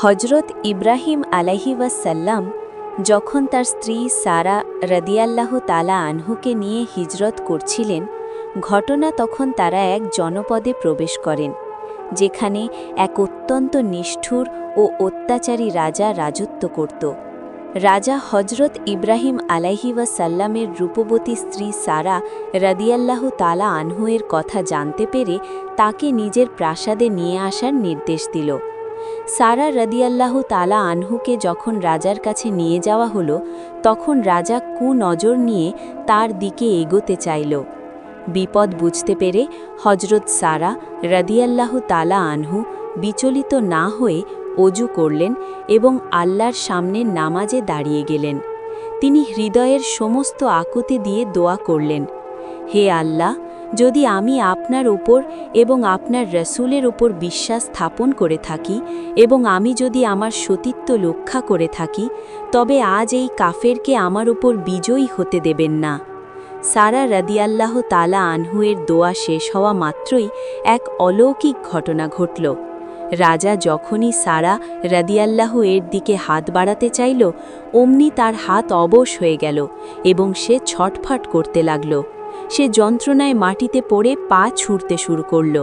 হজরত ইব্রাহিম আলাহি ওয়াসাল্লাম যখন তার স্ত্রী সারা রদিয়াল্লাহ তালা আনহুকে নিয়ে হিজরত করছিলেন, ঘটনা তখন তারা এক জনপদে প্রবেশ করেন, যেখানে এক অত্যন্ত নিষ্ঠুর ও অত্যাচারী রাজা রাজত্ব করত। রাজা হজরত ইব্রাহিম আলাইহি ওয়াসাল্লামের রূপবতী স্ত্রী সারা রদিয়াল্লাহ তালা আনহুয়ের কথা জানতে পেরে তাকে নিজের প্রাসাদে নিয়ে আসার নির্দেশ দিল। সারা রদিয়াল্লাহ তালা আনহুকে যখন রাজার কাছে নিয়ে যাওয়া হলো, তখন রাজা কু নজর নিয়ে তার দিকে এগোতে চাইল। বিপদ বুঝতে পেরে হজরত সারা রদিয়াল্লাহ তালা আনহু বিচলিত না হয়ে অজু করলেন এবং আল্লাহর সামনে নামাজে দাঁড়িয়ে গেলেন। তিনি হৃদয়ের সমস্ত আকুতি দিয়ে দোয়া করলেন, হে আল্লাহ যদি আমি আপনার ওপর এবং আপনার রসুলের ওপর বিশ্বাস স্থাপন করে থাকি এবং আমি যদি আমার সতীত্ব রক্ষা করে থাকি, তবে আজ এই কাফেরকে আমার ওপর বিজয়ী হতে দেবেন না। সারা রদিয়াল্লাহ তালা আনহুয়ের দোয়া শেষ হওয়া মাত্রই এক অলৌকিক ঘটনা ঘটল। রাজা যখনই সারা রদিয়াল্লাহ এর দিকে হাত বাড়াতে চাইল, অমনি তার হাত অবশ হয়ে গেল এবং সে ছটফট করতে লাগল। সে যন্ত্রণায় মাটিতে পড়ে পা ছুঁড়তে শুরু করল।